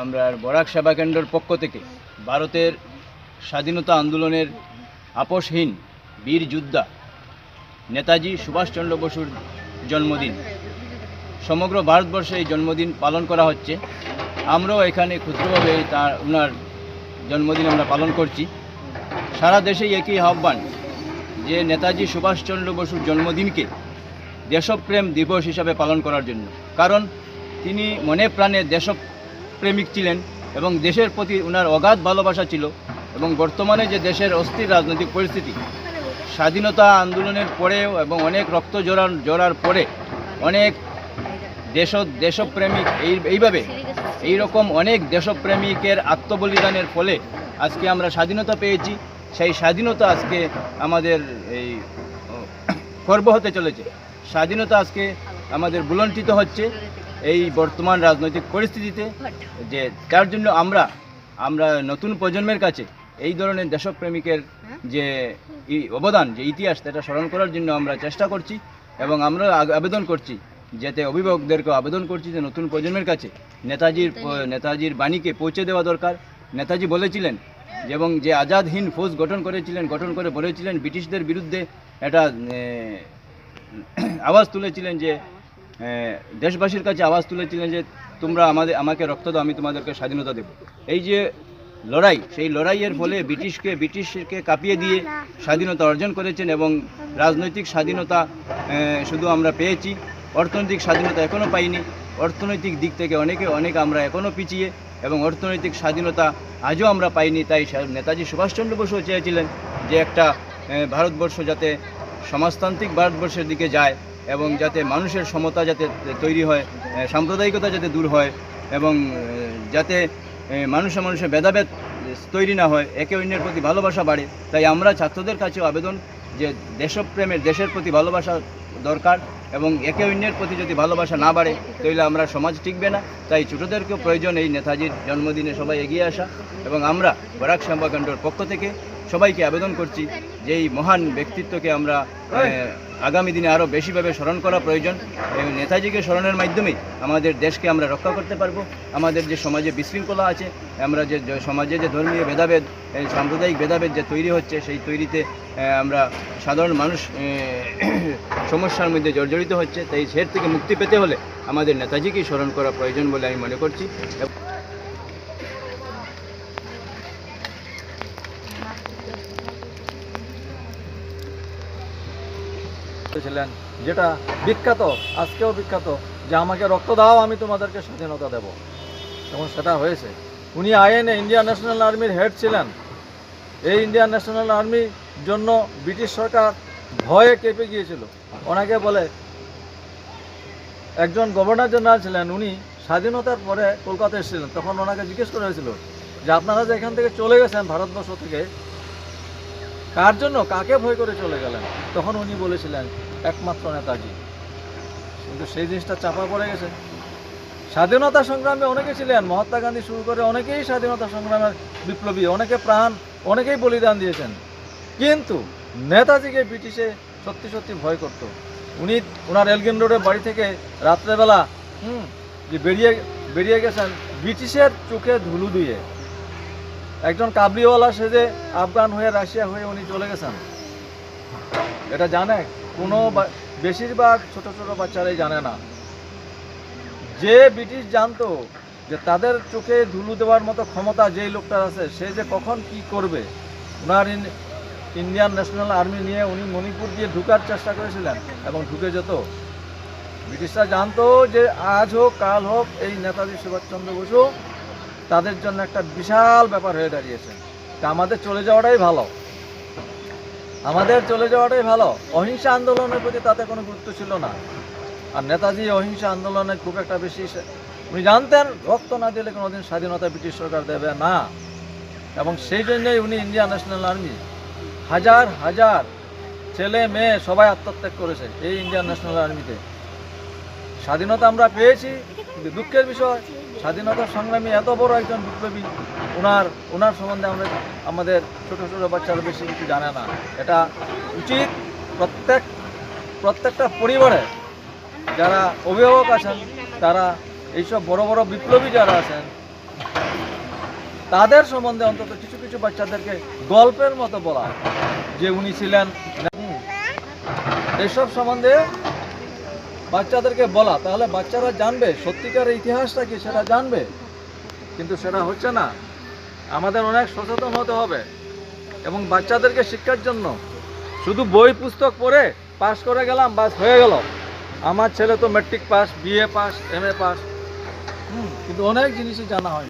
আমরা বরাক সেবা কেন্দ্রের পক্ষ থেকে ভারতের স্বাধীনতা আন্দোলনের আপোষহীন বীর যোদ্ধা নেতাজি সুভাষচন্দ্র বসুর জন্মদিন। সমগ্র ভারতবর্ষে এই জন্মদিন পালন করা হচ্ছে। আমরাও এখানে ক্ষুদ্রভাবে তার ওনার জন্মদিন আমরা পালন করছি। সারা দেশেই একই আহ্বান যে নেতাজি সুভাষচন্দ্র বসুর জন্মদিনকে দেশপ্রেম দিবস হিসাবে পালন করার জন্য। কারণ তিনি মনে প্রাণে দেশপ্রেমিক ছিলেন এবং দেশের প্রতি ওনার অগাধ ভালোবাসা ছিল এবং বর্তমানে যে দেশের অস্থির রাজনৈতিক পরিস্থিতি, স্বাধীনতা আন্দোলনের পরেও এবং অনেক রক্ত জোড়ার জোড়ার পরে অনেক দেশ দেশপ্রেমিক এই এইভাবে এই রকম অনেক দেশপ্রেমিকের আত্মবলিদানের ফলে আজকে আমরা স্বাধীনতা পেয়েছি। সেই স্বাধীনতা আজকে আমাদের এই গর্ব হতে চলেছে। স্বাধীনতা আজকে আমাদের বুলন্টিত হচ্ছে এই বর্তমান রাজনৈতিক পরিস্থিতিতে, যে তার জন্য আমরা আমরা নতুন প্রজন্মের কাছে এই ধরনের দেশপ্রেমিকের যে অবদান, যে ইতিহাস, সেটা স্মরণ করার জন্য আমরা চেষ্টা করছি এবং আমরা আবেদন করছি যাতে অভিভাবকদেরকে আবেদন করছি যে নতুন প্রজন্মের কাছে নেতাজির নেতাজির বাণীকে পৌঁছে দেওয়া দরকার। নেতাজি বলেছিলেন এবং যে আজাদ হিন্দ ফৌজ গঠন করেছিলেন গঠন করে বলেছিলেন ব্রিটিশদের বিরুদ্ধে একটা এ, আওয়াজ তুলেছিলেন যে দেশবাসীর কাছে আওয়াজ তুলেছিলেন যে তোমরা আমাদের আমাকে রক্ত দাও আমি তোমাদেরকে স্বাধীনতা দেব। এই যে লড়াই সেই লড়াইয়ের ফলে ব্রিটিশকে ব্রিটিশকে কাঁপিয়ে দিয়ে স্বাধীনতা অর্জন করেছেন এবং রাজনৈতিক স্বাধীনতা শুধু আমরা পেয়েছি। অর্থনৈতিক স্বাধীনতা এখনও পাইনি। অর্থনৈতিক দিক থেকে অনেকে, অনেক আমরা এখনও পিছিয়ে এবং অর্থনৈতিক স্বাধীনতা আজও আমরা পাইনি। তাই নেতাজি সুভাষচন্দ্র বসুও চেয়েছিলেন যে একটা ভারতবর্ষ যাতে সমাজতান্ত্রিক ভারতবর্ষের দিকে যায় এবং যাতে মানুষের সমতা যাতে তৈরি হয় সাম্প্রদায়িকতা যাতে দূর হয় এবং যাতে মানুষে মানুষে ভেদাভেদ তৈরি না হয়, একে অন্যের প্রতি ভালোবাসা বাড়ে। তাই আমরা ছাত্রদের কাছেও আবেদন যে দেশপ্রেমের, দেশের প্রতি ভালোবাসা দরকার। এবং একে অন্যের প্রতি যদি ভালোবাসা না বাড়ে তাহলে আমরা সমাজ টিকবে না। তাই ছোটোদেরকেও প্রয়োজন এই নেতাজির জন্মদিনে সবাই এগিয়ে আসা এবং আমরা বরাক শ্যাম্বাকাণ্ডর পক্ষ থেকে সবাইকে আবেদন করছি যে এই মহান ব্যক্তিত্বকে আমরা আগামী দিনে আরও বেশিভাবে স্মরণ করা প্রয়োজন এবং নেতাজিকে স্মরণের মাধ্যমেই আমাদের দেশকে আমরা রক্ষা করতে পারব। আমাদের যে সমাজে বিশৃঙ্খলা আছে, আমরা যে সমাজে যে ধর্মীয় ভেদাভেদ সাম্প্রদায়িক ভেদাভেদ যে তৈরি হচ্ছে, সেই তৈরিতে আমরা সাধারণ মানুষ সমস্যার মধ্যে জর্জরিত হচ্ছে। তাই সের থেকে মুক্তি পেতে হলে আমাদের নেতাজিকেই স্মরণ করা প্রয়োজন বলে আমি মনে করছি। এবং ছিলেন, যেটা বিখ্যাত, আজকেও বিখ্যাত, যে আমাকে রক্ত দাও, আমি তোমাদেরকে স্বাধীনতা দেব। এবং সেটা হয়েছে। উনি আইএনএ, ইন্ডিয়ান ন্যাশনাল আর্মির হেড ছিলেন। এই ইন্ডিয়ান ন্যাশনাল আর্মির জন্য ব্রিটিশ সরকার ভয়ে কেঁপে গিয়েছিল। ওনাকে বলে, একজন গভর্নর জেনারেল ছিলেন, উনি স্বাধীনতার পরে কলকাতা এসেছিলেন। তখন ওনাকে জিজ্ঞেস করা হয়েছিল যে, আপনারা যে এখান থেকে চলে গেছেন ভারতবর্ষ থেকে কার জন্য? কাকে ভয় করে চলে গেলেন? তখন উনি বলেছিলেন, একমাত্র নেতাজি। কিন্তু সেই জিনিসটা চাপা পড়ে গেছে। স্বাধীনতা সংগ্রামে অনেকে ছিলেন, মহাত্মা গান্ধী শুরু করে অনেকেই স্বাধীনতা সংগ্রামের বিপ্লবী, অনেকে প্রাণ, অনেকেই বলিদান দিয়েছেন। কিন্তু নেতাজিকে ব্রিটিশে সত্যি সত্যি ভয় করত। উনি ওনার এলগিন রোডের বাড়ি থেকে রাত্রেবেলা, হুম, যে বেরিয়ে বেরিয়ে গেছেন, ব্রিটিশের চোখে ধুলু দিয়ে একজন কাবলিওয়ালা সেজে আফগান হয়ে রাশিয়া হয়ে উনি চলে গেছেন, এটা জানে? কোনো বেশিরভাগ ছোট ছোট বাচ্চারাই জানে না। যে ব্রিটিশ জানতো যে তাদের চোখে ধুলু দেওয়ার মতো ক্ষমতা যেই লোকটার আছে, সে যে কখন কি করবে, ওনার ইন্ডিয়ান ন্যাশনাল আর্মি নিয়ে উনি মণিপুর দিয়ে ঢুকার চেষ্টা করেছিলেন এবং ঢুকে যেত। ব্রিটিশরা জানতো যে আজ হোক, কাল হোক, এই নেতাজি সুভাষচন্দ্র বসু তাদের জন্য একটা বিশাল ব্যাপার হয়ে দাঁড়িয়েছে তা আমাদের চলে যাওয়াটাই ভালো। আমাদের চলে যাওয়াটাই ভালো। অহিংসা আন্দোলনের প্রতি তাতে কোনো গুরুত্ব ছিল না। আর নেতাজি অহিংসা আন্দোলনে খুব একটা বেশি উনি জানতেন, রক্ত না দিলে কোনোদিন স্বাধীনতা ব্রিটিশ সরকার দেবে না। এবং সেই জন্যই উনি ইন্ডিয়ান ন্যাশনাল আর্মি হাজার হাজার ছেলে মেয়ে সবাই আত্মত্যাগ করেছে এই ইন্ডিয়ান ন্যাশনাল আর্মিতে। স্বাধীনতা আমরা পেয়েছি দুঃখের বিষয় স্বাধীনতা সংগ্রামী এত বড় একজন বিপ্লবী, ওনার ওনার সম্বন্ধে আমরা আমাদের ছোট ছোট বাচ্চারা বেশি কিছু জানে না। এটা উচিত প্রত্যেক, প্রত্যেকটা পরিবারে যারা অভিভাবক আছেন, তারা এইসব বড় বড় বিপ্লবী যারা আছেন, তাদের সম্বন্ধে অন্তত কিছু কিছু বাচ্চাদেরকে গল্পের মতো বলা। যে উনি ছিলেন এসব সম্বন্ধে বাচ্চাদেরকে বলা, তাহলে বাচ্চারা জানবে সত্যিকার ইতিহাসটা কি সেটা জানবে। কিন্তু সেটা হচ্ছে না। আমাদের অনেক সচেতন হতে হবে এবং বাচ্চাদেরকে শিক্ষার জন্য শুধু বই, পুস্তক পড়ে পাস করে গেলাম, বাস হয়ে গেল। আমার ছেলে তো matric pass BA pass M A pass. কিন্তু অনেক জিনিসই জানা হয়।